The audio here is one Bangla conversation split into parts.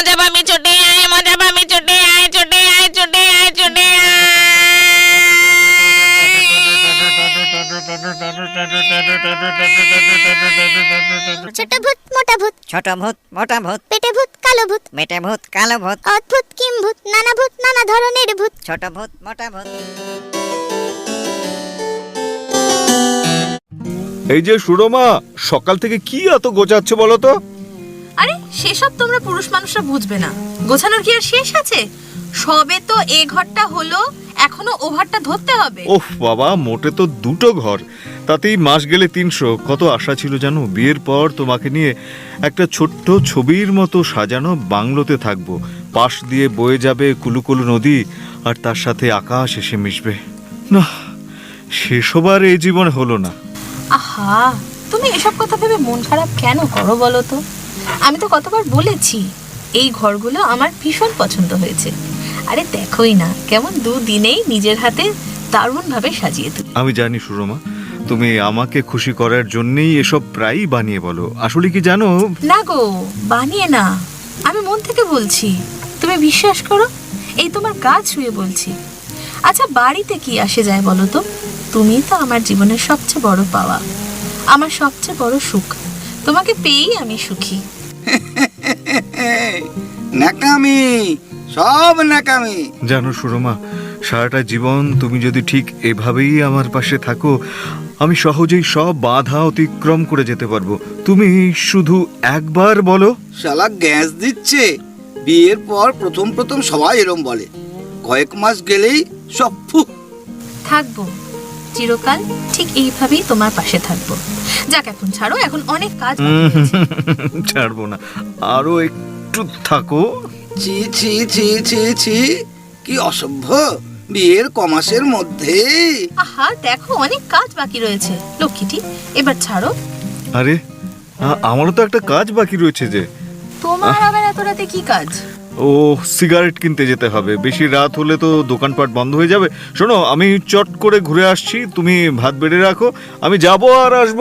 মজা পাবি ছুটে আয় মজা পাবি ছুটে আয় ছুটে আয় ছুটে আয় ছুটে ছোট ভূত মোটা ভূত। ছোট ভূত মোটা ভূত। পেটে ভূত কালো ভূত। মেটে ভূত কালো ভূত। অদ্ভুত কিম ভূত নানা ভূত নানা ধরনের ভূত। ছোট ভূত মোটা ভূত। এই যে সুরমা সকাল থেকে কি এত গোচাচ্ছ বলো তো? আরে সেসব তোমরা পুরুষ মানুষরা বুঝবে না। গোছানোর কি আর শেষ আছে? সবে তো এ ঘরটা হলো এখনও ওভারটা ধরতে হবে। ওহ বাবা মোটে তো দুটো ঘর। তাতেই মাস গেলে তিনশো। কত আশা ছিল জানো? বিয়ের পর তোমাকে নিয়ে একটা ছোট্ট ছবির মতো সাজানো বাংলোতে থাকব। পাশ দিয়ে বয়ে যাবে কুলুকুলু নদী আর তার সাথে আকাশ এসে মিশবে। না সেসব আর এই জীবনে হলো না। আহা তুমি এসব কথা ভেবে মন খারাপ কেন করো বলো তো? আমি তো কতবার বলেছি এই ঘরগুলো আমার ভীষণ পছন্দ হয়েছে। আরে দেখোই না কেমন দুদিনেই নিজের হাতে দারুণভাবে সাজিয়ে তুলি। আমি জানি সুরমা তুমি আমাকে খুশি করার জন্যই এসব প্রায়ই বানিয়ে বলো। আসলে কি জানো? না গো বানিয়ে না। আমি মন থেকে বলছি তুমি বিশ্বাস করো? এই তোমার গা ছুঁয়ে বলছি। আচ্ছা বাড়িতে কি আসে যায় বলো তো? তুমি তো আমার জীবনের সবচেয়ে বড় পাওয়া। আমার সবচেয়ে বড় সুখ। তোমাকে পেয়েই আমি সুখী। ন্যাকামি সব ন্যাকামি। জানো সুরমা সারাটা জীবন তুমি যদি ঠিক এভাবেই আমার পাশে থাকো আমি সহজেই সব বাধা অতিক্রম করে যেতে পারব। তুমি শুধু একবার বলো। শালা গ্যাস দিচ্ছে। বিয়ের পর প্রথম প্রথম সবাই এরম বলে। কয়েক মাস গেলেই সব ফু থাকব। চিরকাল ঠিক এইভাবেই তোমার পাশে থাকব। যাক এখন ছাড়ো এখন অনেক কাজ ছাড়বো না। আরও একটু থাকো। ছি ছি ছি ছি ছি কি অসভ্য। বিয়ের কমাসের মধ্যেই। আহা দেখো অনেক কাজ বাকি রয়েছে। লক্ষ্মীটি এবার ছাড়ো। আরে আমারও তো একটা কাজ বাকি রয়েছে যে। তোমার আবার এত রাতে কি কাজ? ও সিগারেট কিনতে যেতে হবে। বেশি রাত হলে তো দোকানপাট বন্ধ হয়ে যাবে। শোনো আমি চট করে ঘুরে আসছি তুমি ভাত বেড়ে রাখো আমি যাব আর আসব।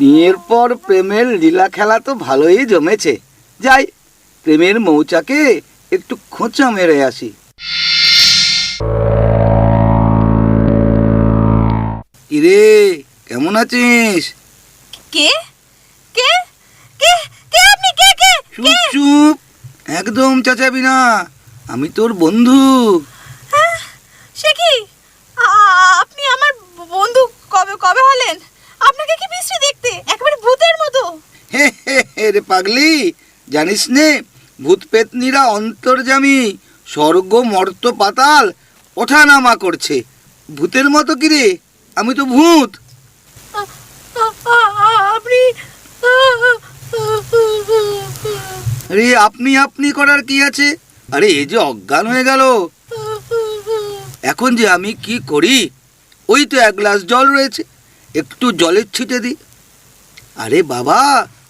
বিয়ের পর প্রেমের লীলা খেলা তো ভালোই জমেছে। যাই প্রেমের মৌচাকে একটু খোঁচা মেরে আসি। কিরে কেমন আছিস? কে? কে? কে? কে আপনি? কে কে? চুপ চুপ। একদম চাচাবি না। আমি তোর বন্ধু। সে কি? আপনি আমার বন্ধু কবে কবে হলেন? আপনাকে কি বিশ্রী দেখতে? একেবারে ভূতের মতো। হে রে পাগলি জানিস নে ভূত পেতনিরা অন্তর্জামী স্বর্গ মর্ত পাতাল ওঠানামা করছে। ভূতের মতো কি রে? আমি তো ভূত। আপনি আরে আপনি আপনি করার কি আছে? আরে এই যে অজ্ঞান হয়ে গেল। এখন যে আমি কি করি? ওই তো এক গ্লাস জল রয়েছে। একটু জলের ছিটে দিই। আরে বাবা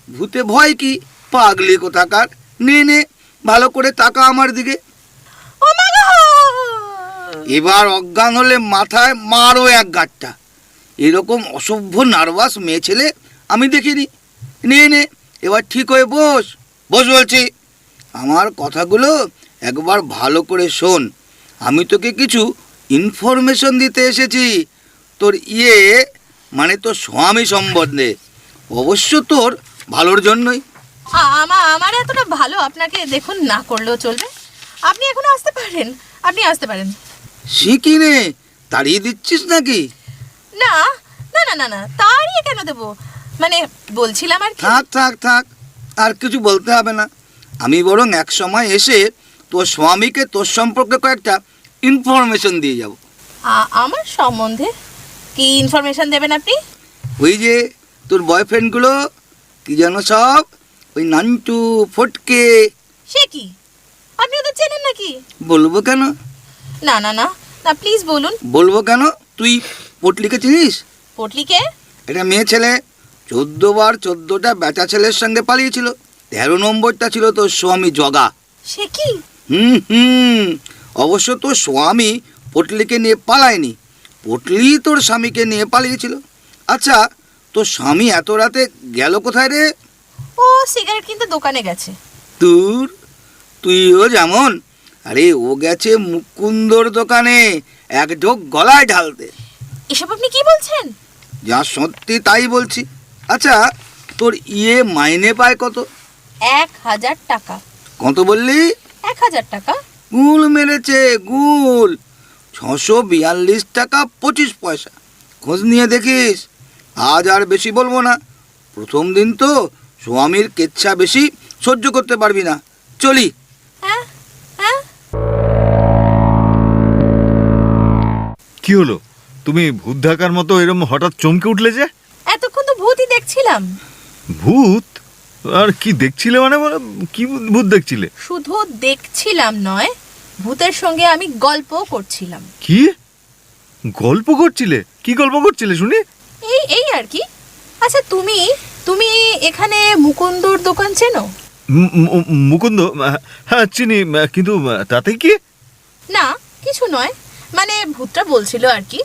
ভূতে ভয় কি? পাগলি কোথাকার? নে নে ভালো করে তাকা আমার দিকে! এবার অজ্ঞান হলে মাথায় মারো এক গাঁটটা। এরকম অসভ্য, নার্ভাস মেয়ে ছেলে আমি দেখিনি। নে নে, এবার ঠিক হয়ে বস। বস বলছি, আমার কথাগুলো একবার ভালো করে শোন। আমি তোকে কিছু ইনফরমেশন দিতে এসেছি। তোর ইয়ে মানে তোর স্বামী সম্বন্ধে। অবশ্য তোর ভালোর জন্যই। আ- আমা, আমার এতটা ভালো আপনাকে দেখুন না করলেও চলবে। আপনি এখন আসতে পারেন। আপনি আসতে পারেন। শিখি রে? তাড়িয়ে দিচ্ছিস নাকি? না না না না না তাড়িয়ে কেন দেবো? মানে বলছিলাম আর কি। থাক থাক থাক আর কিছু বলতে হবে না। আমি বরং এক সময় এসে তোর স্বামীকে তোর সম্পর্কে কয়েকটা ইনফরমেশন দিয়ে যাব। আমার সম্বন্ধে কি ইনফরমেশন দেবেন আপনি? ওই যে তোর বয়ফ্রেন্ডগুলো কি যেন সব ওই নান্টু ফটকে। সে কি? আপনি ওদের চেনেন নাকি? বলব কেন? না না না। না প্লিজ বলুন। বলব কেন? তুই পটলিকে চিনিস? পটলিকে? এটা মেয়ে ছেলে চোদ্দ বার চোদ্দটা বেচা ছেলের সঙ্গে পালিয়েছিল। তেরো নম্বরটা ছিল তোর স্বামী জগা। সে কি? হুম হুম। অবশ্য তোর স্বামী পটলিকে নিয়ে পালায়নি। পটলি তোর স্বামীকে নিয়ে পালিয়েছিল। আচ্ছা তোর স্বামী এত রাতে গেল কোথায় রে? ও সিগারেট কিনতে দোকানে গেছে। তোর তুইও যেমন আরে ও গেছে মুকুন্দর দোকানে। এক ঢোক গলায় ঢালতে। এসব আপনি কি বলছেন? যা সত্যি তাই বলছি। আচ্ছা তোর ইয়ে মাইনে পায় কত? এক হাজার টাকা। কত বললি? এক হাজার টাকা। গুল মেরেছে গুল। ছশো বিয়াল্লিশ টাকা পঁচিশ পয়সা। খোঁজ নিয়ে দেখিস। আজ আর বেশি বলব না। প্রথম দিন তো স্বামীর কেচ্ছা বেশি সহ্য করতে পারবি না। চলি। কি হলো? তুমি ভূত ঢাকার মতো এরম হঠাৎ চমকে উঠলে যে? এতক্ষণ তো ভূতই দেখছিলাম। ভূত? আর কি দেখছিলে মানে বলো, কি ভূত দেখছিলে? শুধু দেখছিলাম নয় ভূতের সঙ্গে আমি গল্প করছিলাম। কি? গল্প করছিলে? কি গল্প করছিলে শুনি? এই এই আর কি। আচ্ছা তুমি তুমি এখানে মুকুন্দর দোকান চেনো? মু- মু- মুকুন্দ? হ্যাঁ চিনি কিন্তু তাতে কি? না কিছু নয়। মানে ভূতটা বলছিল আর কি।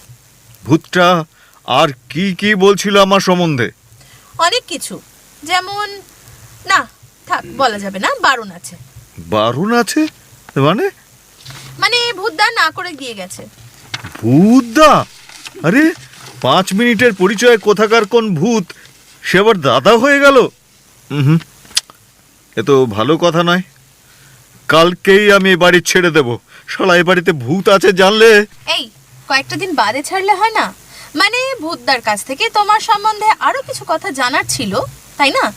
ভূতটা আর কি কি বলছিল আমার সম্বন্ধে? অনেক কিছু। যেমন না থাক বলা যাবে না বারণ আছে। বারুণ আছে? মানে? মানে ভূতদা না করে গিয়ে গেছে। ভূতদা? আরে পাঁচ মিনিটের পরিচয়ে কোথাকার কোন ভূত? সে আবার দাদা হয়ে গেল? হুম এ তো ভালো কথা নয়। কালকেই আমি বাড়ি ছেড়ে দেব। শালা এ বাড়িতে ভূত আছে জানলে? এই কয়েকটা দিন বাদে ছাড়লে হয় না? মানে ভূতদার কাছ থেকে তোমার সম্বন্ধে আরও কিছু কথা জানার ছিল তাই না?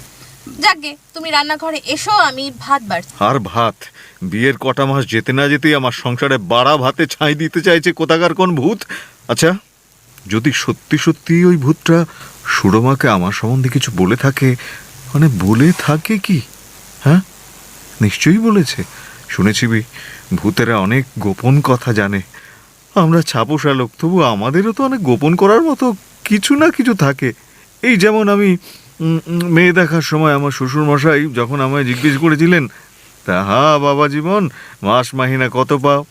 যাকগে তুমি রান্নাঘরে এসো আমি ভাত বাড়ছি। আর ভাত? বিয়ের কটা মাস যেতে না যেতেই আমার সংসারে বাড়া ভাতে ছাই দিতে চাইছে কোথাকার কোন ভূত? আচ্ছা যদি সত্যি সত্যি ওই ভূতটা সুরমাকে আমার সম্বন্ধে কিছু বলে থাকে মানে বলে থাকে কি? হ্যাঁ? নিশ্চয়ই বলেছে। শুনেছি ভূতেরা অনেক গোপন কথা জানে। আমরা ছাপোষা লোক তবু আমাদেরও তো অনেক গোপন করার মতো কিছু না কিছু থাকে। এই যেমন আমি মেয়ে দেখার সময় আমার শ্বশুর মশাই যখন আমায় জিজ্ঞেস করেছিলেন তা হা বাবা জীবন, মাস মাহিনা কত পাও?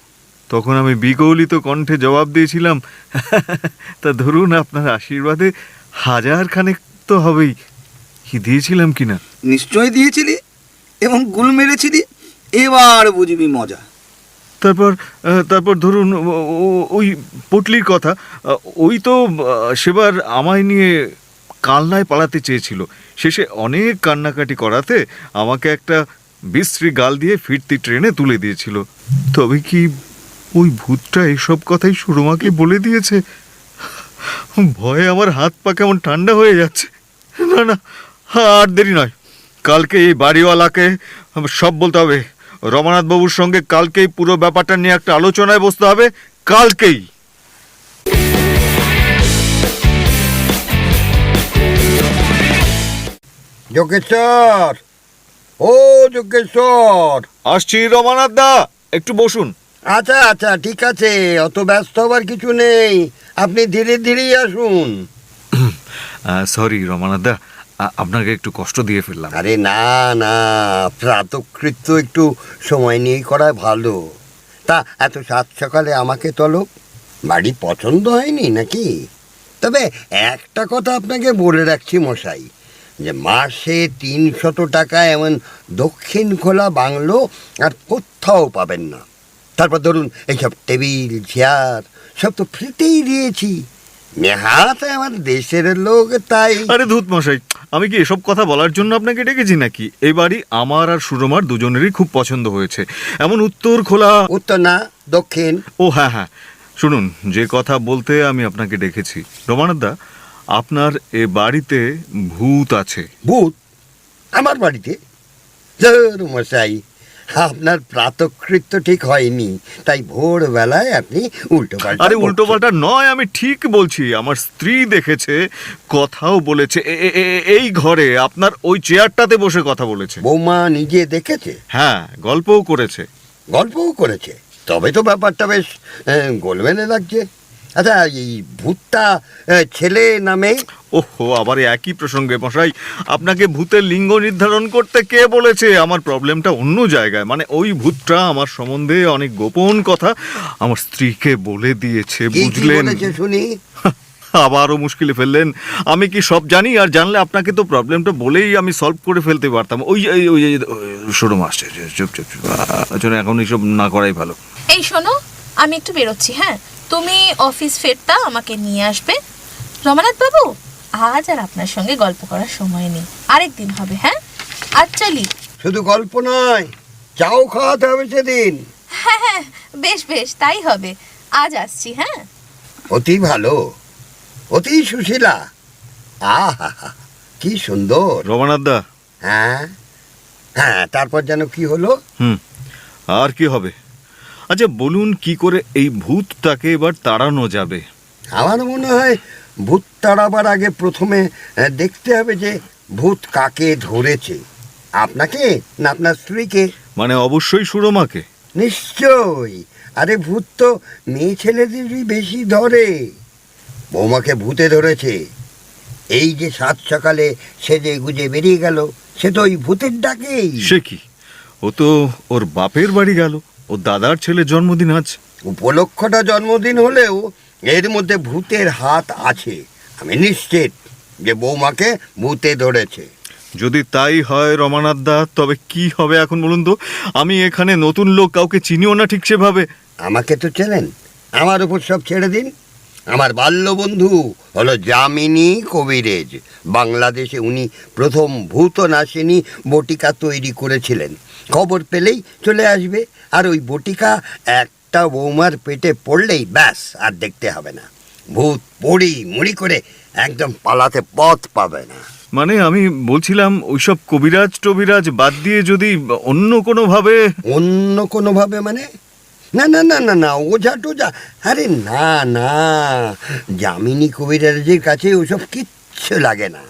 তখন আমি বিকৌলিত কণ্ঠে জবাব দিয়েছিলাম, তা ধরুন আপনার আশীর্বাদে হাজার খানেক তো হবেই। কি দিয়েছিলাম কিনা? নিশ্চয় দিয়েছিলি, এবং গুল মেরেছিলি। এবার বুঝবি মজা। তারপর তারপর ধরুন ওই পটলির কথা ওই তো সেবার আমায় নিয়ে কালনায় পালাতে চেয়েছিল। শেষে অনেক কান্নাকাটি করাতে আমাকে একটা বিশ্রী গাল দিয়ে ফিরতি ট্রেনে তুলে দিয়েছিল। তবে কি ওই ভূতটা এসব কথাই সুরমাকে বলে দিয়েছে? ভয়ে আমার হাত পা কেমন ঠান্ডা হয়ে যাচ্ছে। না না, আর দেরি নয়। কালকে এই বাড়িওয়ালাকে সব বলতে হবে। রমানাথ বাবুর সঙ্গে কালকেই পুরো ব্যাপারটা নিয়ে একটা আলোচনায় বসতে হবে। কালকেই। যোগেশ্বর! ও যোগেশ্বর! আসছি রমানাথ দা একটু বসুন। আচ্ছা আচ্ছা ঠিক আছে অত ব্যস্ত হবার কিছু নেই আপনি ধীরে ধীরেই আসুন। সরি রমানাথ দা আপনাকে একটু কষ্ট দিয়ে ফেললাম। আরে না না প্রাতকৃত্য একটু সময় নিয়েই করা ভালো। তা এত সাত সকালে আমাকে তলো বাড়ি পছন্দ হয়নি নাকি? তবে একটা কথা আপনাকে বলে রাখছি মশাই যে মাসে তিনশত টাকা এমন দক্ষিণ খোলা বাংলো আর কোথাও পাবেন না। তারপর ধরুন এইসব টেবিল চেয়ার সব তো ফ্রিতেই দিয়েছি। নেহাতে আমার দেশের লোক তাই। আরে ধূত মশাই আমি কি এসব কথা বলার জন্য আপনাকে ডেকেছি নাকি? এই বাড়ি আমার আর সুরমার দুজনেরই খুব পছন্দ হয়েছে। এমন উত্তর খোলা উত্তর না দক্ষিণ। ও হ্যাঁ হ্যাঁ। শুনুন যে কথা বলতে আমি আপনাকে ডেকেছি। রমানাথ দা আপনার এ বাড়িতে ভূত আছে। ভূত? আমার বাড়িতে? মশাই আপনার প্রাতকৃত্য ঠিক হয়নি তাই ভোরবেলায় আপনি উল্টো আরে উল্টো পাল্টা নয় আমি ঠিক বলছি আমার স্ত্রী দেখেছে কথাও বলেছে এই ঘরে আপনার ওই চেয়ারটাতে বসে কথা বলেছে। বৌমা নিজে দেখেছে? হ্যাঁ গল্পও করেছে। গল্পও করেছে? তবে তো ব্যাপারটা বেশ গোলমেলে লাগছে। আচ্ছা এই ভূতটা ছেলে নামে? ওহো আবার একই প্রসঙ্গে মশাই। আপনাকে ভূতের লিঙ্গ নির্ধারণ করতে কে বলেছে? আমার প্রবলেমটা অন্য জায়গায়। মানে ওই ভূতটা আমার সম্বন্ধে অনেক গোপন কথা। আমার স্ত্রীকে বলে দিয়েছে বুঝলেন? শুনি? আবারও মুশকিলে ফেললেন। আমি কি সব জানি? আর জানলে আপনাকে তো প্রবলেমটা বলেই আমি সলভ করে ফেলতে পারতাম। ওই ওই ওই শুরু আসছে চুপ চুপ চুপ। এখন এইসব না করাই ভালো। এই শোনো আমি একটু বেরোচ্ছি হ্যাঁ? তুমি অফিস ফেরতা আমাকে নিয়ে আসবে। রমানাথ বাবু আজ আর আপনার সঙ্গে গল্প করার সময় নেই। আরেকদিন হবে হ্যাঁ? আজ চলি। শুধু গল্প নয় চাও খাওয়াতে হবে সেদিন। হ্যাঁ হ্যাঁ বেশ বেশ তাই হবে। আজ আসছি হ্যাঁ? অতি ভালো অতি সুশীলা। আহা কি সুন্দর। রমানাথ দা। হ্যাঁ হ্যাঁ তারপর যেন কি হলো? হুম আর কি হবে? আচ্ছা বলুন কি করে এই ভূতটাকে এবার তাড়ানো যাবে? আমার মনে হয় ভূত তাড়াবার আগে প্রথমে দেখতে হবে যে ভূত কাকে ধরেছে। আপনাকে না আপনার স্ত্রীকে? মানে অবশ্যই সুরমাকে। নিশ্চয়ই। আরে ভূত তো মেয়ে ছেলেদেরই বেশি ধরে। বৌমাকে ভূতে ধরেছে। এই যে সাত সকালে সেজে গুজে বেরিয়ে গেল সে তো ওই ভূতের ডাকেই। সে কি? ও তো ওর বাপের বাড়ি গেল। ও দাদার ছেলের জন্মদিন আজ উপলক্ষটা জন্মদিন হলেও এর মধ্যে ভূতের হাত আছে। আমি নিশ্চিত যে বৌমাকে ভূতে ধরেছে। যদি তাই হয় রমানাথ দা তবে কি হবে এখন বলুন তো? আমি এখানে নতুন লোক কাউকে চিনিও না ঠিক সেভাবে। আমাকে তো চেনেন। আমার উপর সব ছেড়ে দিন। আমার বাল্য বন্ধু হলো যামিনী কবিরেজ। বাংলাদেশে উনি প্রথম ভূত নাশিনী বটিকা তৈরি করেছিলেন। খবর পেলেই চলে আসবে। আর ওই বটিকা একটা বৌমার পেটে পড়লেই ব্যাস আর দেখতে হবে না। ভূত পড়ি মুড়ি করে একদম পালাতে পথ পাবে না। মানে আমি বলছিলাম ওইসব কবিরাজ টবিরাজ বাদ দিয়ে যদি অন্য কোনোভাবে অন্য কোনোভাবে মানে? না না না না না ওঝা টোঝা। আরে না না যামিনী কবিরাজের কাছে ওসব কিচ্ছু লাগে না।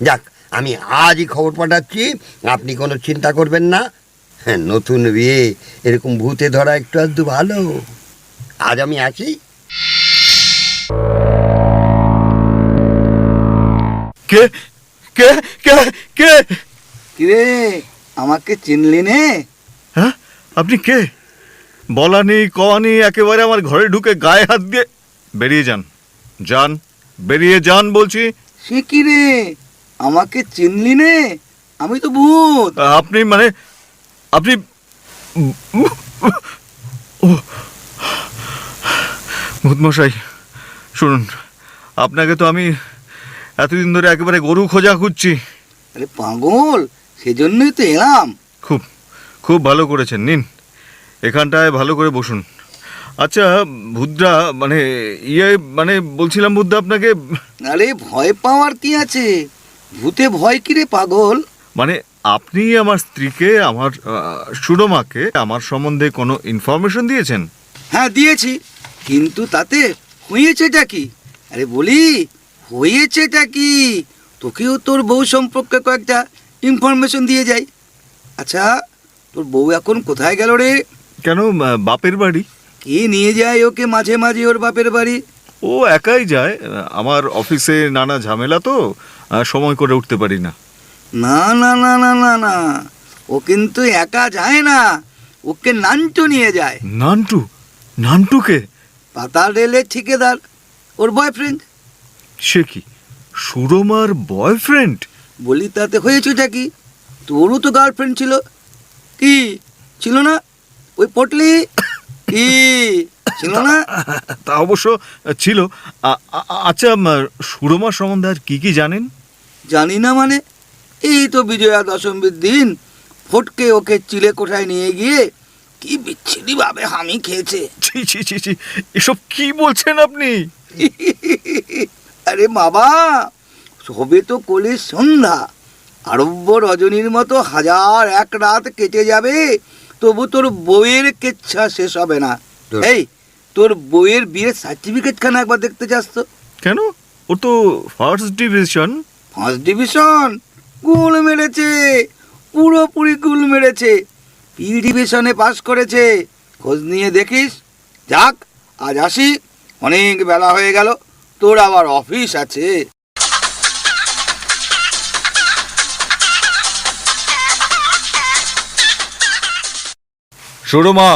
যাক আমি আজই খবর পাঠাচ্ছি আপনি কোনো চিন্তা করবেন না। নতুন বিয়ে এরকম ভূতে ধরা একটু আধটু ভালো। আজ আমি আসি কে? কে? কে? কে? কিরে আমাকে চিনলি নে? হ্যাঁ? আপনি কে? বলা নেই কওয়া নেই একেবারে আমার ঘরে ঢুকে গায়ে হাত দিয়ে বেরিয়ে যান। যান বেরিয়ে যান বলছি। সে কি রে আমাকে চিনলি নে? আমি তো ভূত। আপনি মানে আপনি ভূতমশাই শুনুন আপনাকে তো আমি এতদিন ধরে একেবারে গরু খোঁজা খুঁজছি। আরে পাগল সেজন্যই তো এলাম। খুব খুব ভালো করেছেন নিন এখানটায় ভালো করে বসুন। আচ্ছা ভুদ্রা মানে ইয়ে মানে বলছিলাম বুদ্ধা আপনাকে। আরে ভয় পাওয়ার কি আছে? ভূতে ভয় কি রে পাগল? মানে আপনি আমার স্ত্রীকে আমার সুরমাকে আমার সম্বন্ধে কোনো ইনফরমেশন দিয়েছেন? হ্যাঁ দিয়েছি। কিন্তু তাতে হয়েছেটা কি? আরে বলি হয়েছেটা কি? তোকেও তোর বউ সম্পর্কে কয়েকটা ইনফরমেশন দিয়ে যাই। আচ্ছা তোর বউ এখন কোথায় গেল রে? কেন বাপের বাড়ি? কে নিয়ে যায় ওকে মাঝে মাঝে ওর বাপের বাড়ি? ও একাই যায়। আমার অফিসে নানা ঝামেলা তো সময় করে উঠতে পারি না। না না না না না না। ও কিন্তু একা যায় না। ওকে নান্টু নিয়ে যায়। নান্টু? নান্টুকে? পাতাল রেলের ঠিকাদার। ওর বয়ফ্রেন্ড সে কি? সুরমার বয়ফ্রেন্ড বলি তাতে হয়েছেটা কি? তোরও তো গার্লফ্রেন্ড ছিল। কি? ছিল না? ওই পটলি? কি? ছিল না? তা অবশ্য ছিল। আচ্ছা সুরমা সম্বন্ধে আর কি কি জানেন? জানি না মানে। এই তো বিজয়া দশমীর দিন। ফটকে ওকে চিলে কোঠায় নিয়ে গিয়ে কি বিচ্ছিরি ভাবে হামি খেয়েছে। ছি ছি ছি ছি এসব কি বলছেন আপনি? আরে বাবা সবে তো কলির সন্ধ্যা। আরব্য রজনীর মতো হাজার এক রাত কেটে যাবে তবু তোর বইয়ের কেচ্ছা শেষ হবে না। এই তোর বইয়ের বিয়ের সার্টিফিকেট খানা একবার দেখতে চাস তো। কেন? ও তো ফার্স্ট ডিভিশন ফার্স্ট ডিভিশন গুল মেরেছে। পুরোপুরি গুল মেরেছে। পি ডিভিশনে পাস করেছে। খোঁজ নিয়ে দেখিস। যাক আজ আসি। অনেক বেলা হয়ে গেল। তোর আবার অফিস আছে। সুরমা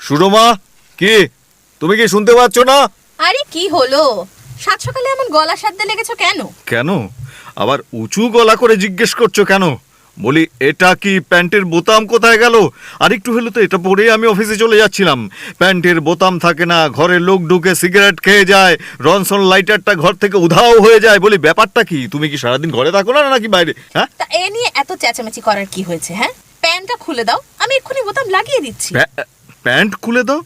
সুরমা কি? তুমি কি শুনতে পাচ্ছ না? আরে কি হলো? সাত সকালে এমন গলা সাধ্যে লেগেছো কেন? কেন? আবার উঁচু গলা করে জিজ্ঞেস করছ কেন? বলি এটা কি প্যান্টের বোতাম কোথায় গেল? আর একটু হলে তো এটা পরে আমি অফিসে চলে যাচ্ছিলাম। প্যান্টের বোতাম থাকে না ঘরে লোক ঢুকে সিগারেট খেয়ে যায় রনসন লাইটারটা ঘর থেকে উধাও হয়ে যায়। বলি ব্যাপারটা কি? তুমি কি সারাদিন ঘরে থাকো না নাকি বাইরে? হ্যাঁ? এ নিয়ে এত চেঁচামেচি করার কি হয়েছে হ্যাঁ? প্যান্টটা খুলে দাও আমি এক্ষুনি বোতাম লাগিয়ে দিচ্ছি। প্যান্ট খুলে দাও?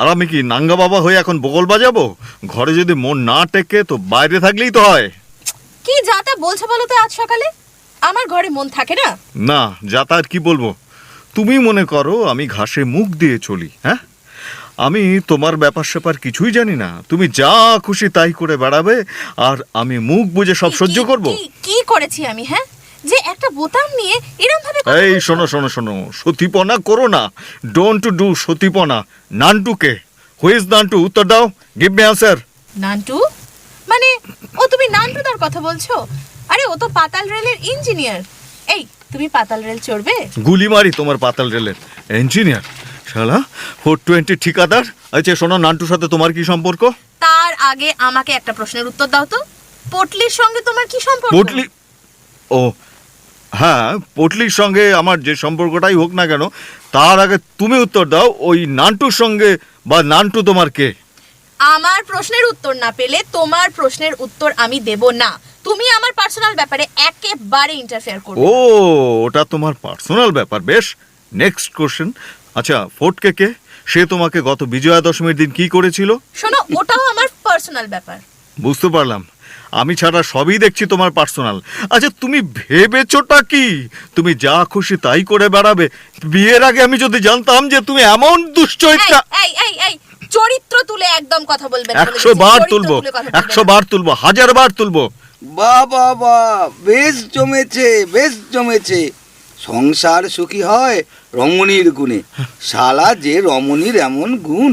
আর আমি কি নাঙ্গা বাবা হয়ে এখন বগল বাজাবো? ঘরে যদি মন না টেকে তো বাইরে থাকলেই তো হয়। কি যা তা বলছো বলো তো আজ সকালে? আমার ঘরে মন থাকে না। না যাতায়াত কি বলব? তুমি মনে করো আমি ঘাসে মুখ দিয়ে চলি হ্যাঁ? আমি তোমার ব্যাপার স্যাপার কিছুই জানি না। তুমি যা খুশি তাই করে বেড়াবে আর আমি মুখ বুঝে সব সহ্য করব? কি- করেছি আমি হ্যাঁ? যে একটা বোতাম নিয়ে এরম ভাবে এই শোনো শোনো শোনো সতীপনা করো না। ডোন্ট ডু সতীপনা। নান্টুকে হুইজ নান্টু? উত্তর দাও। Give me answer Nantu? মানে ও তুমি নান্টুদার কথা বলছো? আরে ও তো পাতাল রেলের ইঞ্জিনিয়ার। এই তুমি পাতাল রেল চড়বে? গুলি মারি তোমার পাতাল রেলের ইঞ্জিনিয়ার। শালা ফোর টোয়েন্টি ঠিকাদার? আচ্ছা শোনো নান্টুর সাথে তোমার কি সম্পর্ক? তার আগে আমাকে একটা প্রশ্নের উত্তর দাও তো। পটলির সঙ্গে তোমার কি সম্পর্ক? পটলি ও হ্যাঁ পটলির সঙ্গে আমার যে সম্পর্কটাই হোক না কেন তার আগে তুমি উত্তর দাও ওই নান্টুর সঙ্গে বা নান্টু তোমার কে? আমার প্রশ্নের উত্তর না পেলে তোমার প্রশ্নের উত্তর আমি দেব না। তুমি আমার পার্সোনাল ব্যাপারে একেবারে ইন্টারফেয়ার করবে ও ওটা তোমার পার্সোনাল ব্যাপার বেশ। নেক্সট কোশ্চেন আচ্ছা ফোর্টকে কে সে তোমাকে গত বিজয়া দশমীর দিন কি করেছিল? শোনো ওটাও আমার পার্সোনাল ব্যাপার। বুঝতে পারলাম। আমি ছাড়া সবই দেখছি তোমার পার্সোনাল। আচ্ছা তুমি ভেবেছোটা কি? তুমি যা খুশি তাই করে বেড়াবে। বিয়ের আগে আমি যদি জানতাম যে তুমি এমন দুশ্চরিত্রা এই এই এই চরিত্র তুলে একদম কথা বলবেন একশো বার তুলবো একশো বার তুলবো হাজার বার তুলবো। বাহ বাহ বাহ বেশ জমেছে বেশ জমেছে। সংসার সুখী হয় রমণীর গুণে। শালা যে রমণীর এমন গুণ।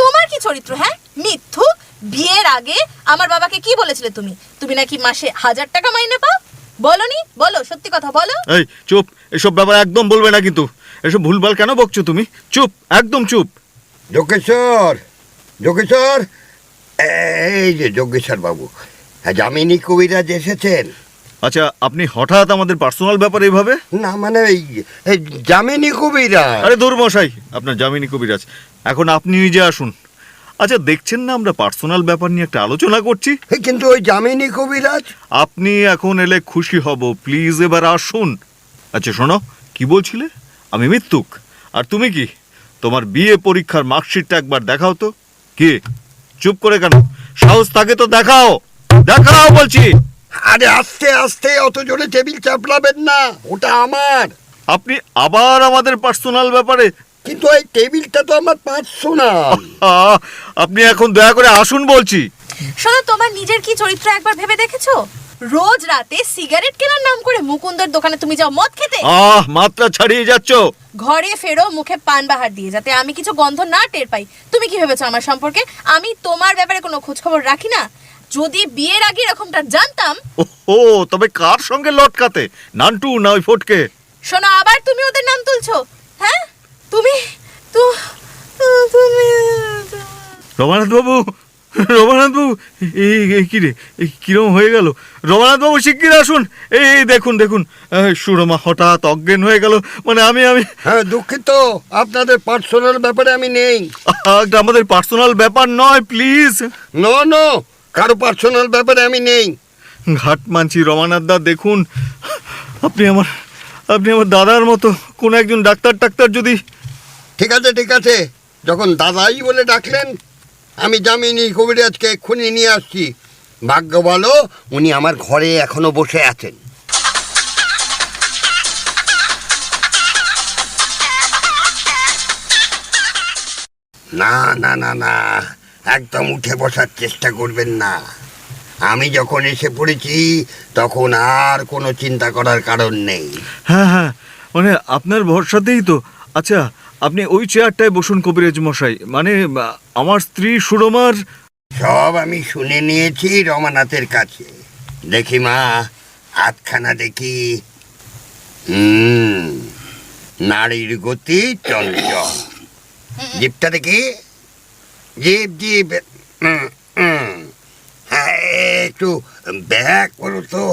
তোমার কি চরিত্র হ্যাঁ? মিথ্যু বিয়ের আগে আমার বাবাকে কি বলেছিলে তুমি? তুমি নাকি মাসে হাজার টাকা মাইনে পাও? বলনি? বলো সত্যি কথা বলো। এই চুপ। এসব ব্যাপার একদম বলবে না কিন্তু। এসব ভুলভাল কেন বকছো তুমি? চুপ একদম চুপ। যোগেশ্বর যোগেশ্বর। এই যে যোগেশ্বর বাবু হ্যাঁ যামিনী কবিরাজ এসেছেন। আচ্ছা আপনি হঠাৎ আমাদের পার্সোনাল ব্যাপারে এইভাবে না মানে এই এই যামিনী কবিরাজ। আরে দূর মশাই আপনার জামিনী কবিরাজ। এখন আপনি নিজে আসুন। আচ্ছা দেখছেন না আমরা পার্সোনাল ব্যাপার নিয়ে একটা আলোচনা করছি? কিন্তু ওই যামিনী কবিরাজ? আপনি এখন এলে খুশি হব প্লিজ এবার আসুন। আচ্ছা শোনো কি বলছিলে? আমি মৃত্যুক। আর তুমি কি? তোমার বিয়ে পরীক্ষার মার্কশিটটা একবার দেখাও তো। কি? চুপ করে কেন? সাহস থাকে তো দেখাও। দেখাও বলছি। আরে আস্তে আস্তে অত জোরে টেবিল চাপড়াবেন না। ওটা আমার। আপনি আবার আমাদের পার্সোনাল ব্যাপারে কিন্তু এই টেবিলটা তো আমার পার্সোনাল। আহ, আপনি এখন দয়া করে আসুন বলছি। শোনো তোমার নিজের কি চরিত্র একবার ভেবে দেখেছ? রোজ রাতে সিগারেট কেনার নাম করে মুকুন্দর দোকানে তুমি যাও মদ খেতে। আহ মাত্রা ছাড়িয়ে যাচ্ছ। ঘরে ফেরো মুখে পান বাহার দিয়ে যাতে আমি কিছু গন্ধ না টের পাই। তুমি কি ভেবেছো আমার সম্পর্কে? আমি তোমার ব্যাপারে কোনো খোঁজ খবর রাখি না? যদি বিয়ের আগে এরকমটা জানতাম ও তবে কার সঙ্গে লটকাতে? নান্টু না ওই ফটকে? শোনো আবার তুমি ওদের নাম তুলছো হ্যাঁ? তুমি? তুমি রমানাথ বাবু রমানাথ বাবু এই কি রে? কিরম হয়ে গেল? রমানাথ বাবু শিগগির আসুন। এই এই দেখুন দেখুন। সুরমা হঠাৎ অজ্ঞান হয়ে গেল। মানে আমি আমি হ্যাঁ দুঃখিত। আপনাদের পার্সোনাল ব্যাপারে আমি নেই। আমাদের পার্সোনাল ব্যাপার নয় প্লিজ নো নো কারও পার্সোনাল ব্যাপারে আমি নেই। ঘাট মানছি রমানাথ দা দেখুন। আপনি আমার আপনি আমার দাদার মতো কোন একজন ডাক্তার টাক্তার যদি ঠিক আছে ঠিক আছে। যখন দাদাই বলে ডাকলেন, আমি যামিনী কবিরাজকে এক্ষুনি নিয়ে আসছি। ভাগ্য বলো উনি আমার ঘরে এখনও বসে আছেন। না না না না, একদম উঠে বসার চেষ্টা করবেন না। আমি যখন এসে পড়েছি, তখন আর কোনো চিন্তা করার কারণ নেই। হ্যাঁ হ্যাঁ মানে আপনার ভরসাতেই তো। আচ্ছা আপনি ওই চেয়ারটায় বসুন কবিরাজ মশাই। মানে আমার স্ত্রী সুরমার সব আমি শুনে নিয়েছি রমানাথের কাছে। দেখি মা আধখানা দেখি। হুম নারীর গতি চঞ্চল। জিপটা দেখি। Jeep jeep. হ্যাঁ একটু ব্যাক করো তো।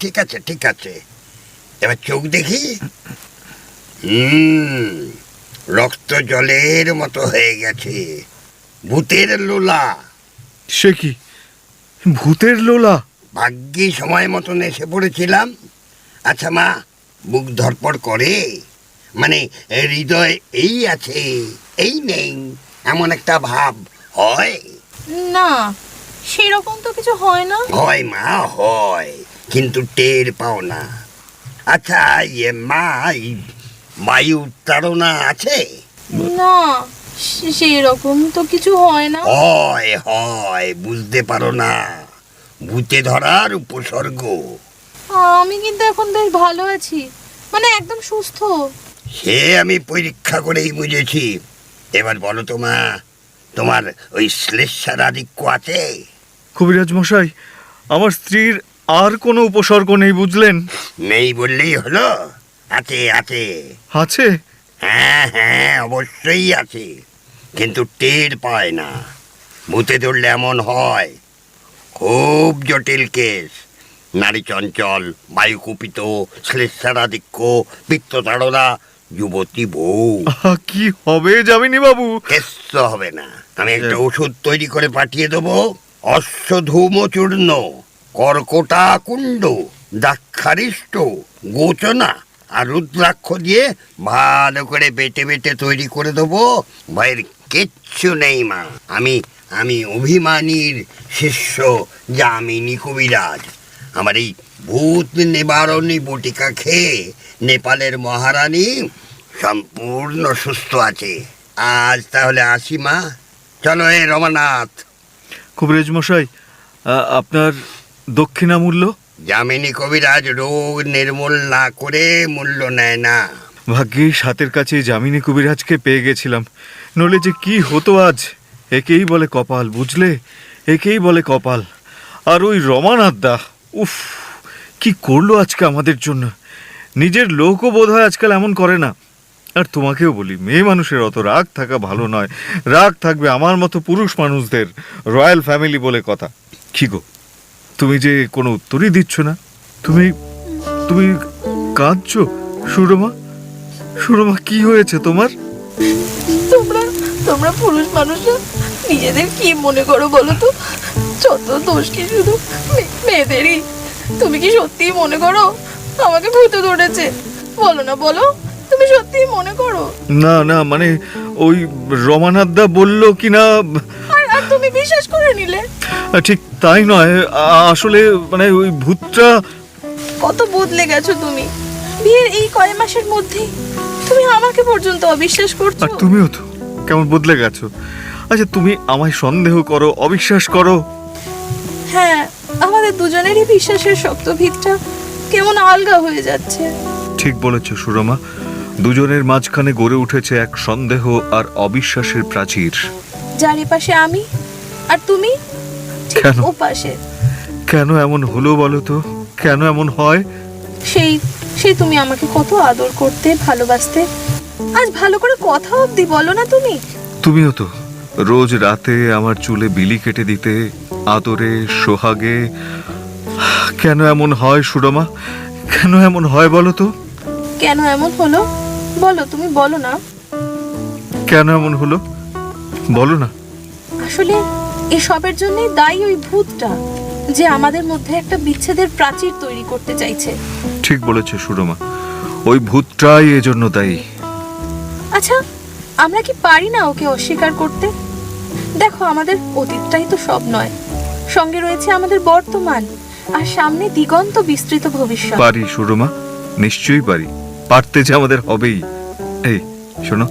ঠিক আছে ঠিক আছে। এবার চোখ দেখি। হুম রক্ত জলের মতো হয়ে গেছে। ভূতের লোলা। সে কি? ভূতের লোলা? ভাগ্যি সময় মতন এসে পড়েছিলাম। আচ্ছা মা বুক ধরপড় করে। মানে হৃদয় এই আছে এই নেই এমন একটা ভাব হয়? না সেরকম তো কিছু হয় না। হয় মা হয়। কিন্তু টের পাও না। আচ্ছা ইয়ে মা বায়ু তাড়না আছে? না সে- সেরকম তো কিছু হয় না। হয় হয় বুঝতে পারো না। ভূতে ধরার উপসর্গ। আমি কিন্তু এখন বেশ ভালো আছি। মানে একদম সুস্থ। সে আমি পরীক্ষা করেই বুঝেছি। এবার বলো তো মা তোমার ওই শ্লেষার আধিক্য আছে? কবিরাজ মশাই আমার স্ত্রীর আর কোনো উপসর্গ নেই বুঝলেন? নেই বললেই হলো। আছে আছে। আছে? হ্যাঁ হ্যাঁ অবশ্যই আছে। কিন্তু টের পায় না। ভূতে ধরলে এমন হয়। খুব জটিল কেস। নারী চঞ্চল বায়ু কুপিত শ্লেষারাধিক্য পিত্ততাড়না যুবতী বউ। কি হবে যামিনী বাবু? কেষ্ট হবে না। আমি একটা ওষুধ তৈরি করে পাঠিয়ে দেবো। অশ্বধূম চূর্ণ কর্কটা কুণ্ড দাক্ষারিষ্ট গোচনা আর রুদ্রাক্ষ দিয়ে ভালো করে বেটে বেটে তৈরি করে দেবো। ভয়ের কিচ্ছু নেই, মা। আমি আমি অভিমানীর শিষ্য যামিনী কবিরাজ। আমার এই ভূত নিবারণী বটিকা খেয়ে নেপালের মহারানী সম্পূর্ণ সুস্থ আছে। আজ তাহলে আসি, মা। চলো এ রমানাথ। কবিরাজ মশাই আপনার দক্ষিণা মূল্য যামিনী কবিরাজ রোগ নির্মূল না করে মূল্য নেয় না। ভাগ্যিস হাতের কাছে যামিনী কবিরাজকে পেয়ে গেছিলাম। নলে যে কি হতো আজ? একেই বলে কপাল, বুঝলে? একেই বলে কপাল। আর ওই রমানাদ্দা উফ, কি করল আজকে আমাদের জন্য? নিজের লোকও বোধ হয় আজকাল এমন করে না। আর তোমাকেও বলি, মেয়ে মানুষের অত রাগ থাকা ভালো নয়। রাগ থাকবে আমার মতো পুরুষ মানুষদের, রয়্যাল ফ্যামিলি বলে কথা। কি গো? তুমি যে কোনো উত্তরই দিচ্ছ না। তুমি তুমি কাঁদছো সুরমা? সুরমা কি হয়েছে তোমার? তোমরা তোমরা পুরুষ মানুষরা নিজেদের কি মনে করো বলো তো? যত দোষ কি শুধু মেয়েদেরই। তুমি কি সত্যিই মনে করো? আমাকে ভূতে ধরেছে। বলো না বলো। তুমি সত্যিই মনে করো? না না মানে ওই রমানাদ্দা বলল কি না আর আর তুমি বিশ্বাস করে নিলে। ঠিক তাই নয়। আসলে মানে ওই ভূতটা কত বদলে গেছো তুমি। বিয়ের এই কয় মাসের মধ্যেই তুমি আমাকে পর্যন্ত অবিশ্বাস করছ। আর তুমিও তো কেমন বদলে গেছো। আচ্ছা তুমি আমায় সন্দেহ করো অবিশ্বাস করো। হ্যাঁ আমাদের দুজনেরই বিশ্বাসের শক্ত ভিতটা কেমন আলগা হয়ে যাচ্ছে। ঠিক বলেছ সুরমা। দুজনের মাঝখানে গড়ে উঠেছে এক সন্দেহ আর অবিশ্বাসের প্রাচীর। যার পাশে আমি আর তুমি? ঠিক কেন? ও পাশে। কেন এমন হলো বলো তো? কেন এমন হয়? সেই সেই তুমি আমাকে কত আদর করতে ভালোবাসতে। আজ ভালো করে কথা অবধি বলো না তুমি। তুমিও তো রোজ রাতে আমার চুলে বিলি কেটে দিতে আদরে সোহাগে। কেন এমন হয় সুরমা? কেন এমন হয় বলো তো? কেন এমন হলো? বলো তুমি বলো না। কেন এমন হলো? বলো না। আসলে এসবের জন্যই দায়ী ওই ভূতটা যে আমাদের মধ্যে একটা বিচ্ছেদের প্রাচীর তৈরি করতে চাইছে। ঠিক বলেছে সুরমা। ওই ভূতটাই এজন্য দায়ী। আচ্ছা আমরা কি পারি না ওকে অস্বীকার করতে? দেখো আমাদের অতীতটাই তো সব নয়। সঙ্গে রয়েছে আমাদের বর্তমান আর সামনে দিগন্ত বিস্তৃত ভবিষ্যৎ। পারি সুরমা নিশ্চয়ই পারি। পারতে যে আমাদের হবেই। এই শোনো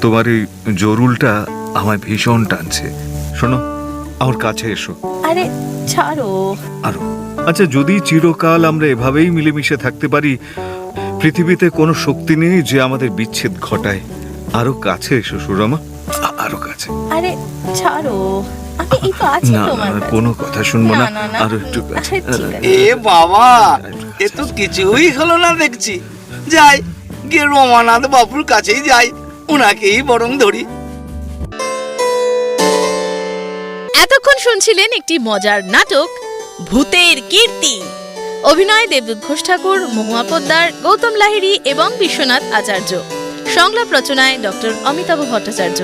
তোমার এই জরুলটা আমায় ভীষণ টানছে। শোনো আমার কাছে এসো। আরে ছাড়ো। আরও। আচ্ছা যদি চিরকাল আমরা এভাবেই মিলেমিশে থাকতে পারি পৃথিবীতে কোনো শক্তি নেই যে আমাদের বিচ্ছেদ ঘটায়। আরও কাছে এসো সুরমা। আরও কাছে। আরে ছাড়ো। আমি এই তো আছি না তোমার কাছে। কোনো কথা শুনব না। না, না, না। আরও একটু কাছে। ঠিক আছে। এ বাবা এ তো কিছুই হলো না দেখছি। যাই গিয়ে রমানাথ বাবুর কাছেই যাই। ওনাকেই বরং ধরি। এতক্ষণ শুনছিলেন একটি মজার নাটক, ভূতের কীর্তি। অভিনয় দেবদূত ঘোষ ঠাকুর, মহুয়া পোদ্দার, গৌতম লাহিড়ী এবং বিশ্বনাথ আচার্য। সংলাপ রচনায় ডক্টর অমিতাভ ভট্টাচার্য।